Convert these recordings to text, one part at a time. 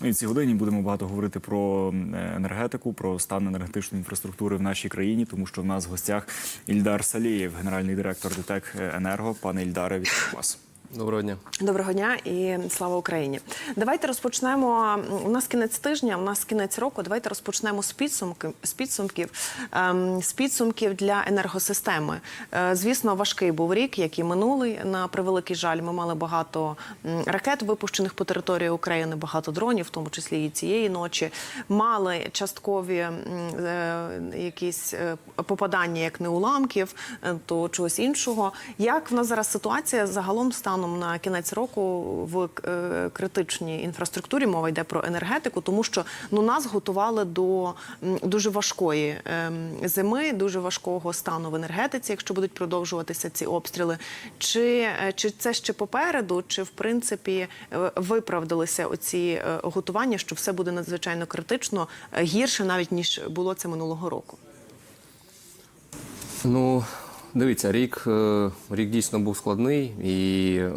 Ну і цій годині будемо багато говорити про е, енергетику, про стан енергетичної інфраструктури в нашій країні, тому що в нас в гостях Ільдар Салієв, генеральний директор ДТЕК Енерго. Пане Ільдаре, вітаю вас. Доброго дня. Доброго дня і слава Україні. Давайте розпочнемо. У нас кінець тижня, у нас кінець року. Давайте розпочнемо з підсумків з підсумків ем, з підсумків для енергосистеми. Е, Звісно, важкий був рік, як і минулий. На превеликий жаль, ми мали багато ракет, випущених по території України, багато дронів, в тому числі і цієї ночі. Мали часткові е, якісь е, попадання, як не уламків, то чогось іншого. Як в нас зараз ситуація загалом станом на кінець року в е, критичній інфраструктурі? Мова йде про енергетику, тому що ну нас готували до дуже важкої ем, зими, дуже важкого стану в енергетиці, якщо будуть продовжуватися ці обстріли. Чи, е, чи це ще попереду, чи в принципі е, виправдалися оці готування, що все буде надзвичайно критично гірше, навіть ніж було це минулого року? Ну, дивіться, рік, е, рік дійсно був складний, і е,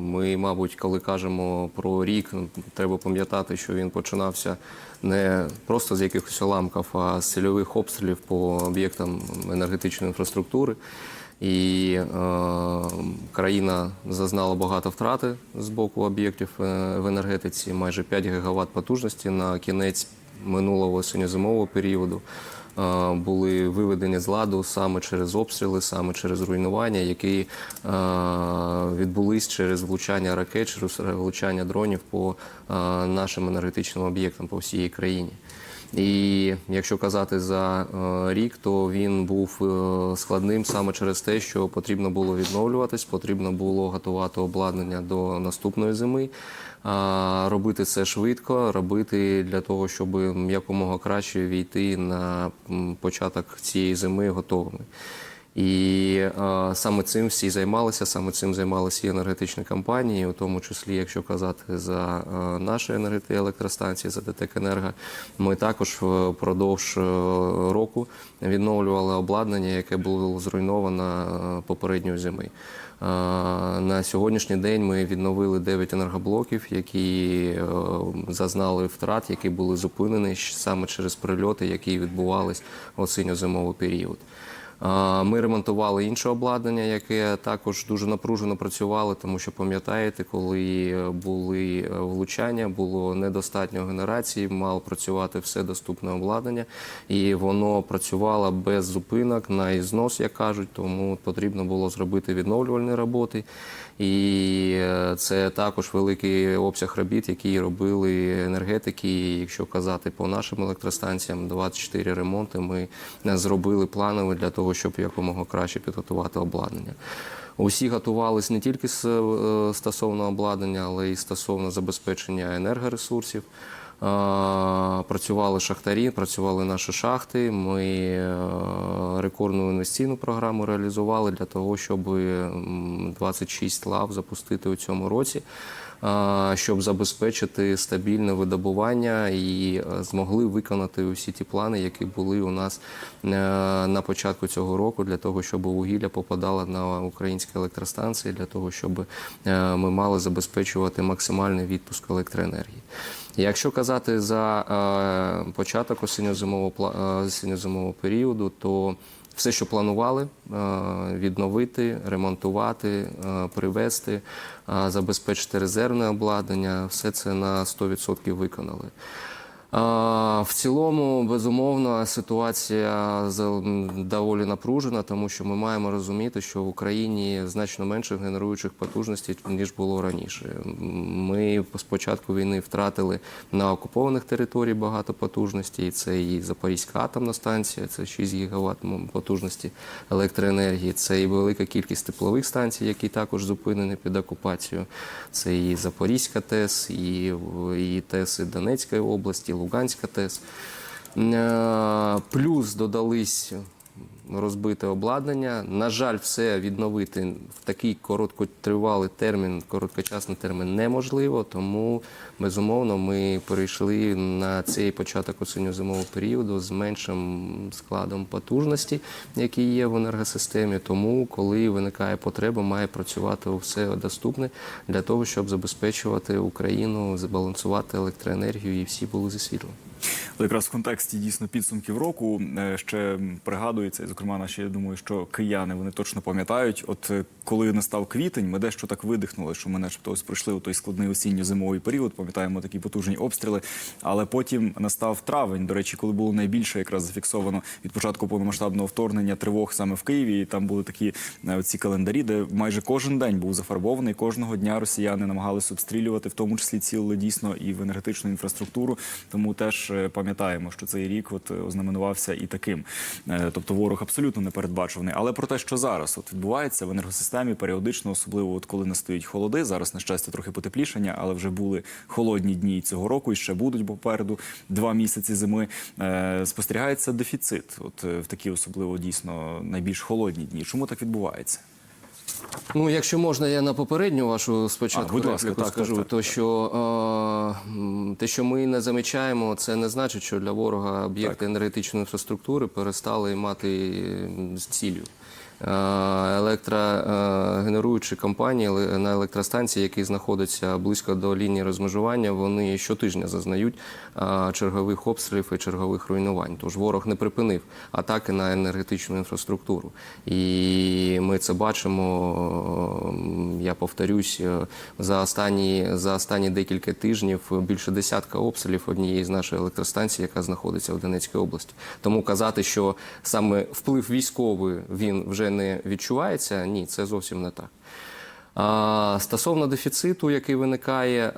ми, мабуть, коли кажемо про рік, ну, треба пам'ятати, що він починався не просто з якихось уламків, а з цільових обстрілів по об'єктам енергетичної інфраструктури. І е, країна зазнала багато втрати з боку об'єктів е, в енергетиці, майже 5 ГВт потужності на кінець минулого осінньо-зимового періоду. Е, Були виведені з ладу саме через обстріли, саме через руйнування, які е, відбулись через влучання ракет, через влучання дронів по е, нашим енергетичним об'єктам по всій країні. І якщо казати за е, рік, то він був е, складним саме через те, що потрібно було відновлюватись, потрібно було готувати обладнання до наступної зими, робити це швидко, робити для того, щоб якомога краще війти на початок цієї зими готовими. І е, саме цим всі займалися, саме цим займалися і енергетичні компанії, у тому числі, якщо казати за е, наші енергети електростанції, за ДТЕК Енерго, ми також е, впродовж е, року відновлювали обладнання, яке було зруйновано е, попередньої зими. На сьогоднішній день ми відновили 9 енергоблоків, які зазнали втрат, які були зупинені саме через прильоти, які відбувались осінньо-зимовий період. Ми ремонтували інше обладнання, яке також дуже напружено працювало, тому що пам'ятаєте, коли е, були е, влучання, було недостатньо генерації, мало працювати все доступне обладнання, і воно працювало без зупинок на ізнос, як кажуть, тому потрібно було зробити відновлювальні роботи. І е, це також великий обсяг робіт, які робили енергетики. І Якщо казати по нашим електростанціям, 24 ремонти ми зробили планові для того, щоб якомога краще підготувати обладнання. Усі готувалися не тільки е, стосовно обладнання, але й стосовно забезпечення енергоресурсів. Працювали шахтарі, працювали наші шахти. Ми е, рекордну інвестиційну програму реалізували для того, щоб 26 лав запустити у цьому році, щоб забезпечити стабільне видобування і е, змогли виконати усі ті плани, які були у нас е, на початку цього року, для того, щоб вугілля попадало на українські електростанції, для того, щоб е, ми мали забезпечувати максимальний відпуск електроенергії. Якщо казати за початок осінньо-зимового осінньо-зимового періоду, то все, що планували, е, відновити, ремонтувати, е, привезти, е, забезпечити резервне обладнання, все це на 100% виконали. В цілому, безумовно, ситуація доволі напружена, тому що ми маємо розуміти, що в Україні значно менше генеруючих потужностей, ніж було раніше. Ми з початку війни втратили на окупованих територіях багато потужностей. Це і Запорізька атомна станція, це 6 гігават потужності електроенергії, це і велика кількість теплових станцій, які також зупинені під окупацією. Це і Запорізька ТЕС, і, і ТЕС Донецької області, Луганська ТЕС. Е, Плюс додались розбите обладнання. На жаль, все відновити в такий короткотривалий термін, короткочасний термін неможливо. Тому безумовно ми перейшли на цей початок осінньо-зимового періоду з меншим складом потужності, який є в енергосистемі. Тому, коли виникає потреба, має працювати все доступне для того, щоб забезпечувати Україну, збалансувати електроенергію і всі були засвітлені. Якраз в контексті дійсно підсумків року е, ще пригадується, зокрема, наші я думаю, що кияни вони точно пам'ятають. От е, коли настав квітень, ми дещо так видихнули, що ми начебто ось пройшли у той складний осінньо-зимовий період. Пам'ятаємо такі потужні обстріли. Але потім настав травень. До речі, коли було найбільше якраз зафіксовано від початку повномасштабного вторгнення тривог саме в Києві. І там були такі е, ці календарі, де майже кожен день був зафарбований. Кожного дня росіяни намагалися обстрілювати, в тому числі цілили дійсно і в енергетичну інфраструктуру. Тому теж е, пам'ятаємо, що цей рік от ознаменувався і таким. Тобто ворог абсолютно непередбачуваний. Але про те, що зараз от відбувається в енергосистемі, періодично, особливо от коли настають холоди. Зараз на щастя трохи потеплішання, але вже були холодні дні цього року і ще будуть попереду два місяці зими. Е, Спостерігається дефіцит. От е, в такі особливо дійсно найбільш холодні дні. Чому так відбувається? Ну, якщо можна, я на попередню вашу спочатку А, будь ласка, репліку так, скажу, так, так, то що е, те, що ми не замічаємо, це не значить, що для ворога об'єкти енергетичної інфраструктури перестали мати з ціллю. Е, Електрогенеруючі компанії на електростанції, які знаходяться близько до лінії розмежування, вони щотижня зазнають е, чергових обстрілів і чергових руйнувань. Тож ворог не припинив атаки на енергетичну інфраструктуру. І ми це бачимо, я повторюсь, е, за останні, за останні декілька тижнів більше десятка обстрілів однієї з нашої електростанцій, яка знаходиться в Донецькій області. Тому казати, що саме вплив військовий він вже не відчувається, ні, це зовсім не так. Стосовно дефіциту, який виникає,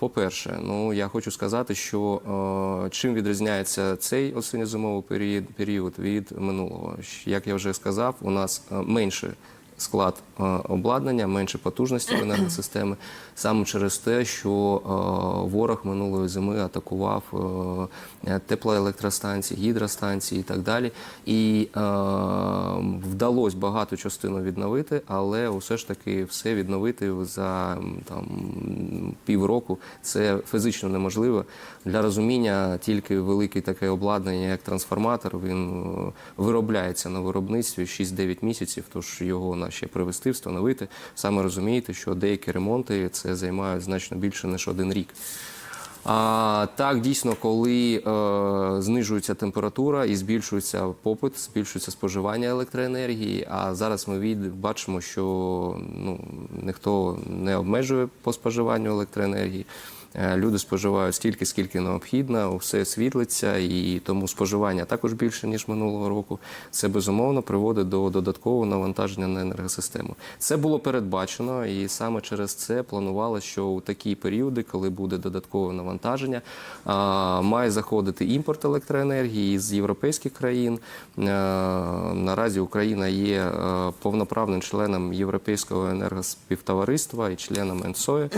по-перше, ну я хочу сказати, що чим відрізняється цей осінньо-зимовий період від минулого. Як я вже сказав, у нас менше склад обладнання, менше потужності в енергосистеми, саме через те, що ворог минулої зими атакував теплоелектростанції, гідростанції і так далі. І е, вдалося багато частину відновити, але все ж таки все відновити за там півроку це фізично неможливо. Для розуміння тільки велике таке обладнання, як трансформатор, він е, виробляється на виробництві 6-9 місяців, тож його на ще привезти, встановити. Саме розумієте, що деякі ремонти це займають значно більше ніж один рік. А так дійсно, коли е, знижується температура і збільшується попит, збільшується споживання електроенергії. А зараз ми від, бачимо, що ну ніхто не обмежує по споживанню електроенергії. Е, Люди споживають стільки, скільки необхідно, все світлиться, і тому споживання також більше ніж минулого року. Це безумовно приводить до додаткового навантаження на енергосистему. Це було передбачено, і саме через це планувалося, що у такі періоди, коли буде додаткове навантаження, має заходити імпорт електроенергії з європейських країн. Е, Наразі Україна є е, повноправним членом Європейського енергоспівтовариства і членом ЕНСОЄ.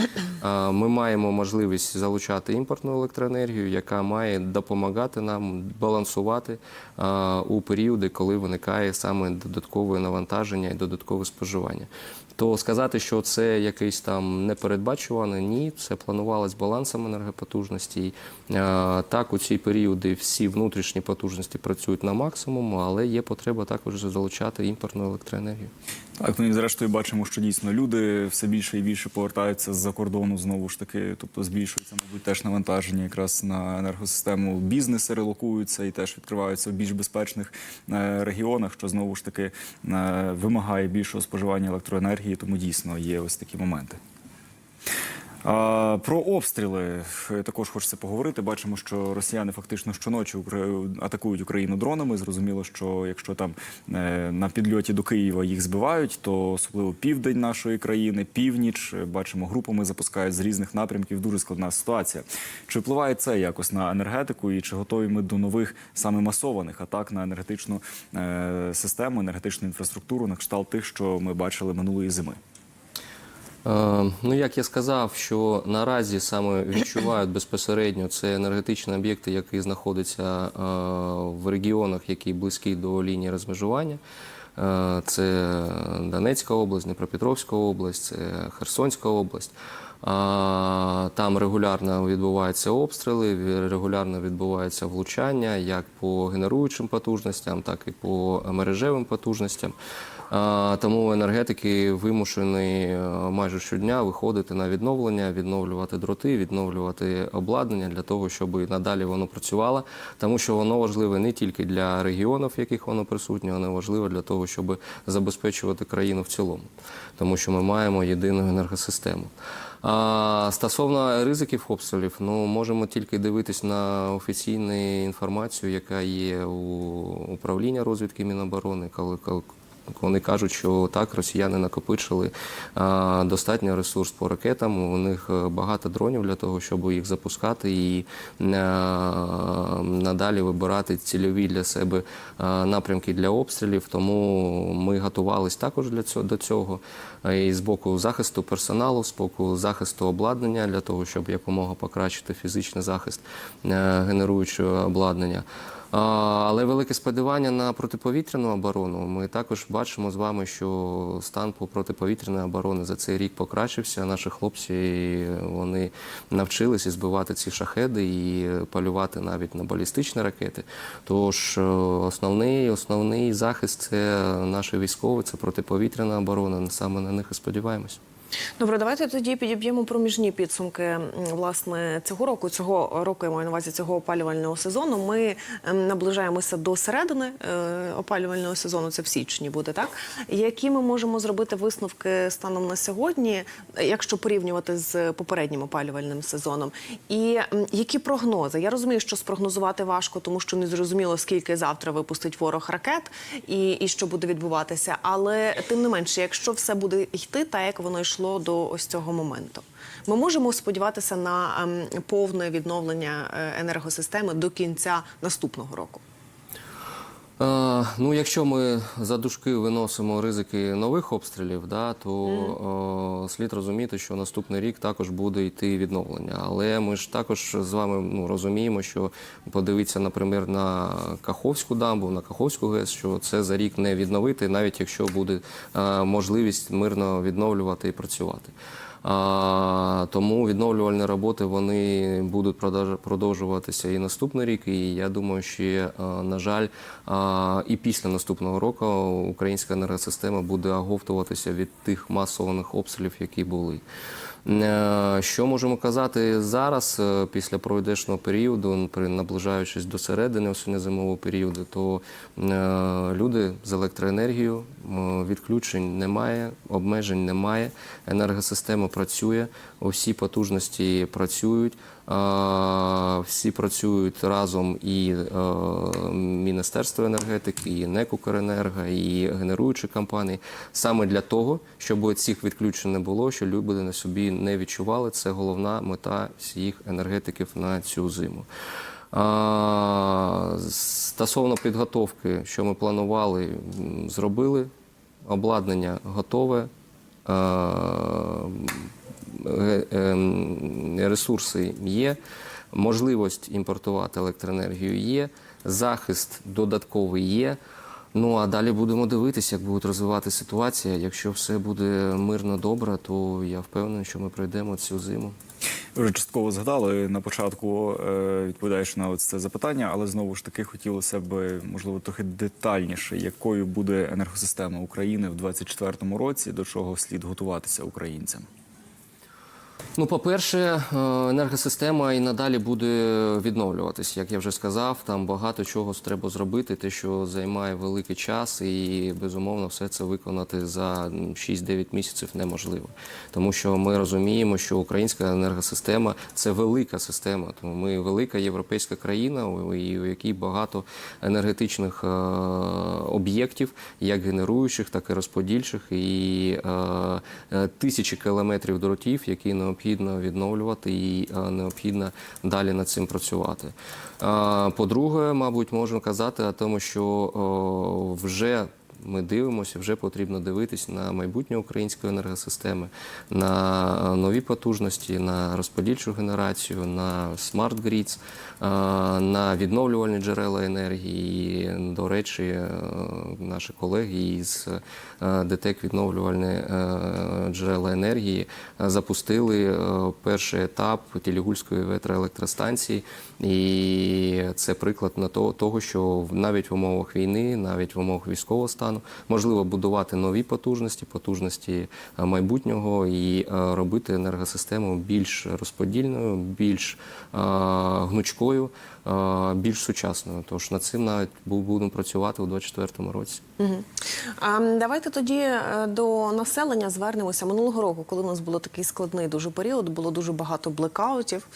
Ми маємо можливість залучати імпортну електроенергію, яка має допомагати нам балансувати е, у періоди, коли виникає саме додаткове навантаження і додаткове споживання. То сказати, що це якийсь там непередбачуване, ні, це планувалось балансом енергопотужності. Е, Так, у ці періоди всі внутрішні потужності працюють на максимуму, але є потреба також залучати імпортну електроенергію. Так, ну і зрештою бачимо, що дійсно люди все більше і більше повертаються з-за кордону знову ж таки, тобто збільшується, мабуть, теж навантаження якраз на енергосистему. Бізнеси релокуються і теж відкриваються в більш безпечних е, регіонах, що знову ж таки е, вимагає більшого споживання електроенергії, тому дійсно є ось такі моменти. Про обстріли е, також хочеться поговорити. Бачимо, що росіяни фактично щоночі атакують Україну дронами. Зрозуміло, що якщо там е, на підльоті до Києва їх збивають, то особливо південь нашої країни, північ, е, бачимо, групами запускають з різних напрямків. Дуже складна ситуація. Чи впливає це якось на енергетику, і чи готові ми до нових саме масованих атак на енергетичну систему, енергетичну інфраструктуру на кшталт тих, що ми бачили минулої зими? Е, Ну, як я сказав, що наразі саме відчувають безпосередньо це енергетичні об'єкти, які знаходяться е, в регіонах, які близькі до лінії розмежування. Е, Це Донецька область, Дніпропетровська область, це Херсонська область. Там регулярно відбуваються обстріли, регулярно відбуваються влучання як по генеруючим потужностям, так і по мережевим потужностям. Тому енергетики вимушені е, майже щодня виходити на відновлення, відновлювати дроти, відновлювати обладнання для того, щоб і надалі воно працювало. Тому що воно важливе не тільки для регіонів, в яких воно присутнє, воно важливе для того, щоб забезпечувати країну в цілому, тому що ми маємо єдину енергосистему. А стосовно ризиків обстрілів, ну можемо тільки дивитись на офіційну інформацію, яка є у управління розвідки Міноборони, коли, коли вони кажуть, що так, росіяни накопичили достатньо ресурс по ракетам. У них е, багато дронів для того, щоб їх запускати і надалі вибирати цільові для себе напрямки для обстрілів. Тому ми готувалися також для цього до цього. Е, І з боку захисту персоналу, з боку захисту обладнання для того, щоб якомога покращити фізичний захист е, генеруючого обладнання. Але велике сподівання на протиповітряну оборону. Ми також бачимо з вами, що стан по протиповітряної оборони за цей рік покращився. Наші хлопці вони навчилися збивати ці шахеди і полювати навіть на балістичні ракети. Тож е, основний, основний захист це наші військові, це протиповітряна оборона. Саме на них і сподіваємось. Добре, давайте тоді підіб'ємо проміжні підсумки власне цього року. Цього року я маю на увазі цього опалювального сезону. Ми ем, наближаємося до середини е, опалювального сезону. Це в січні буде так. Які ми можемо зробити висновки станом на сьогодні, якщо порівнювати з попереднім опалювальним сезоном? І які прогнози? Я розумію, що спрогнозувати важко, тому що не зрозуміло, скільки завтра випустить ворог ракет і, і що буде відбуватися. Але тим не менше, якщо все буде йти так, як воно йшло до ось цього моменту, ми можемо сподіватися на ем, повне відновлення е, енергосистеми до кінця наступного року. Ну, якщо ми за дужки виносимо ризики нових обстрілів, да, то е, слід розуміти, що наступний рік також буде йти відновлення. Але ми ж також з вами ну, розуміємо, що подивитися, наприклад, на Каховську дамбу, на Каховську ГЕС, що це за рік не відновити, навіть якщо буде е, можливість мирно відновлювати і працювати. А, тому відновлювальні роботи вони будуть продовж- продовжуватися і наступний рік. І я думаю, що на жаль, а, і після наступного року українська енергосистема буде оговтуватися від тих масованих обстрілів, які були. Е, Що можемо казати зараз, е, після пройдешного періоду, наближаючись до середини осінньо-зимового періоду, то е, люди з електроенергією, відключень немає, обмежень немає, енергосистема працює, усі потужності працюють, всі працюють разом і е, Міністерство енергетики, і НЕК «Укренерго», і генеруючі компанії, саме для того, щоб цих відключень не було, що люди на собі не відчували. Це головна мета всіх енергетиків на цю зиму. Стосовно підготовки, що ми планували, зробили. Обладнання готове. Е, ем, Ресурси є, можливість імпортувати електроенергію є, захист додатковий є. Ну а далі будемо дивитися, як буде розвивати ситуація. Якщо все буде мирно добре, то я впевнений, що ми пройдемо цю зиму. Ви вже частково згадали на початку, е, відповідаючи на це запитання, але знову ж таки хотілося б, можливо, трохи детальніше, якою буде енергосистема України в 2024 році, до чого слід готуватися українцям. Ну, по-перше, е, енергосистема і надалі буде відновлюватися. Як я вже сказав, там багато чого треба зробити, те, що займає великий час, і безумовно все це виконати за 6-9 місяців неможливо. Тому що ми розуміємо, що українська енергосистема це велика система. Тому ми велика європейська країна, у якій багато енергетичних е, об'єктів, як генеруючих, так і розподільчих, і е, тисячі кілометрів дротів, які необхідно відновлювати і е, необхідно далі над цим працювати. Е, По-друге, мабуть, можна казати о тому, що е, вже ми дивимося, вже потрібно дивитись на майбутнє української енергосистеми, на нові потужності, на розподільчу генерацію, на смарт е, на відновлювальні джерела енергії. І, До речі, е, наші колеги із е, ДТЕК відновлювальні е, джерела енергії е, запустили е, перший етап Тілігульської ветроелектростанції. І це приклад на то- того, що навіть в умовах війни, навіть в умовах військового стану можливо будувати нові потужності, потужності е, майбутнього і робити енергосистему більш розподільною, більш гнучкою, більш сучасною. Тож над цим навіть бу- будемо працювати у 2024 році. А, Давайте тоді е, до населення звернемося минулого року, коли у нас було такий складний дуже період, було дуже багато блекаутів,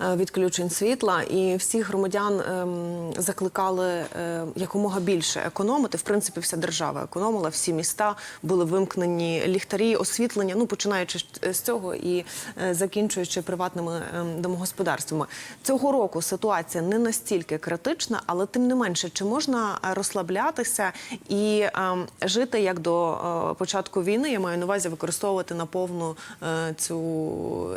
е, відключень світла, і всіх громадян ем, закликали е, якомога більше економити. В принципі, вся держава економила, всі міста були вимкнені ліхтарі, освітлення. Ну починаючи з- цього і е, закінчуючи приватними ем, домогосподарствами. Цього року ситуація не настільки критична, але тим не менше, чи можна е, розслаблятися і ем, жити як до е, початку війни? Я маю на увазі використовувати наповну е, цю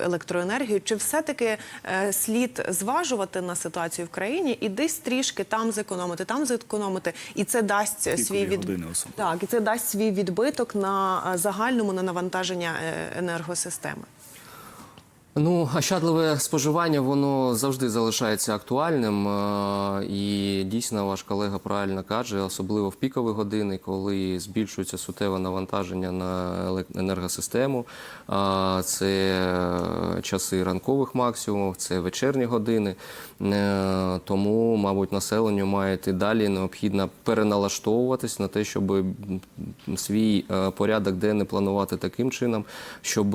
електроенергію. Чи все-таки е, слід зважувати на ситуацію в країні і десь трішки там зекономити, там зекономити, і це дасть Пікові свій від... так, і це дасть свій відбиток на загальному на навантаження енергосистеми. Ну, ощадливе споживання воно завжди залишається актуальним. е, І дійсно ваш колега правильно каже, особливо в пікові години, коли збільшується суттєве навантаження на енергосистему. Це е, часи ранкових максимумів, це вечірні години. Е, Тому, мабуть, населенню має і далі необхідно переналаштовуватись на те, щоб свій порядок денний планувати таким чином, щоб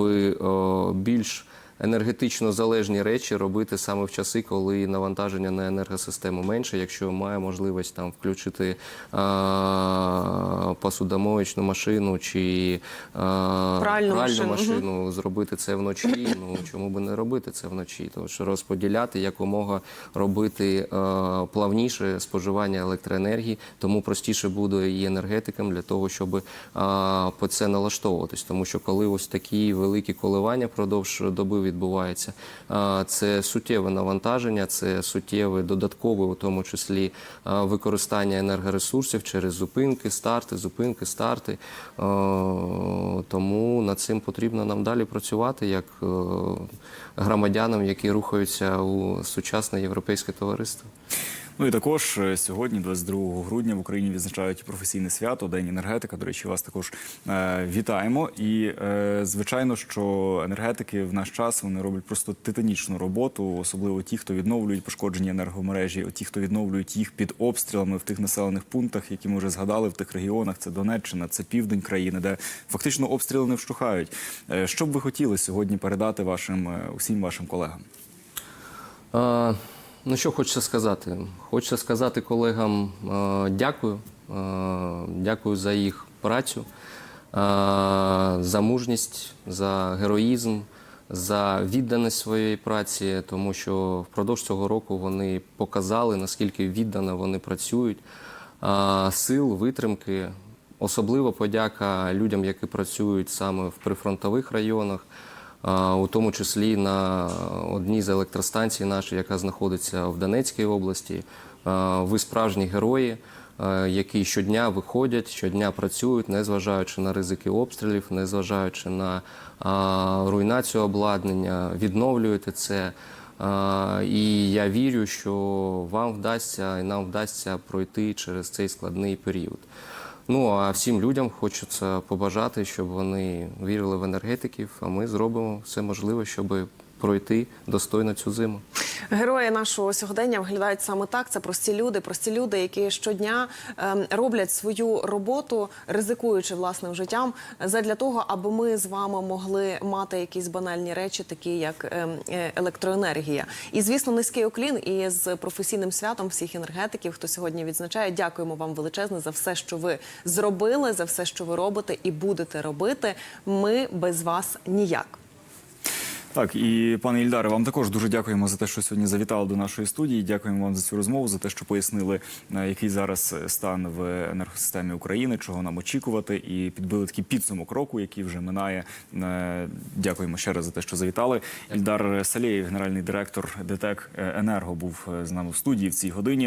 більш енергетично залежні речі робити саме в часи, коли навантаження на енергосистему менше, якщо має можливість там включити а, посудомоєчну машину чи а, Пральну машину, машину, зробити це вночі. Ну чому би не робити це вночі? Тому що розподіляти якомога робити е, плавніше споживання електроенергії, тому простіше буде і енергетикам для того, щоб е, по це налаштовуватись. Тому що коли ось такі великі коливання впродовж доби відбуваються, е, це суттєве навантаження, це суттєве додаткове, у тому числі використання енергоресурсів через зупинки, старти, зупинки, старти. Тому над цим потрібно нам далі працювати як е, громадянам, які рухаються у сучасне європейське товариство. Ну і також е, сьогодні, 22 грудня, в Україні відзначають професійне свято, День енергетика. До речі, вас також е, вітаємо. І е, звичайно, що енергетики в наш час вони роблять просто титанічну роботу, особливо ті, хто відновлюють пошкоджені енергомережі, ті, хто відновлюють їх під обстрілами в тих населених пунктах, які ми вже згадали в тих регіонах. Це Донеччина, це південь країни, де фактично обстріли не вщухають. Е, Що б ви хотіли сьогодні передати вашим е, усім вашим колегам? Е, Ну, що хочеться сказати? Хочеться сказати колегам е, дякую. Е, Дякую за їх працю, е, за мужність, за героїзм, за відданість своєї праці, тому що впродовж цього року вони показали, наскільки віддано вони працюють. Е, Сил, витримки. Особливо подяка людям, які працюють саме в прифронтових районах. У тому числі на одній з електростанцій нашій, яка знаходиться в Донецькій області. Ви справжні герої, які щодня виходять, щодня працюють, незважаючи на ризики обстрілів, незважаючи на руйнацію обладнання, відновлюєте це. І я вірю, що вам вдасться і нам вдасться пройти через цей складний період. Ну а всім людям хочеться побажати, щоб вони вірили в енергетиків, а ми зробимо все можливе, щоб пройти достойно цю зиму. Герої нашого сьогодення виглядають саме так. Це прості люди, прості люди, які щодня ем, роблять свою роботу, ризикуючи власним життям, задля того, аби ми з вами могли мати якісь банальні речі, такі як ем, е, електроенергія. І звісно, низький уклін і з професійним святом всіх енергетиків, хто сьогодні відзначає. Дякуємо вам величезне за все, що ви зробили, за все, що ви робите і будете робити. Ми без вас ніяк. Так, і пане Ільдаре, вам також дуже дякуємо за те, що сьогодні завітали до нашої студії. Дякуємо вам за цю розмову, за те, що пояснили, е, який зараз стан в енергосистемі України, чого нам очікувати, і підбили такий підсумок року, який вже минає. Е, Дякуємо ще раз за те, що завітали. Ільдар Салєєв, генеральний директор ДТЕК Енерго, був е, з нами в студії в цій годині.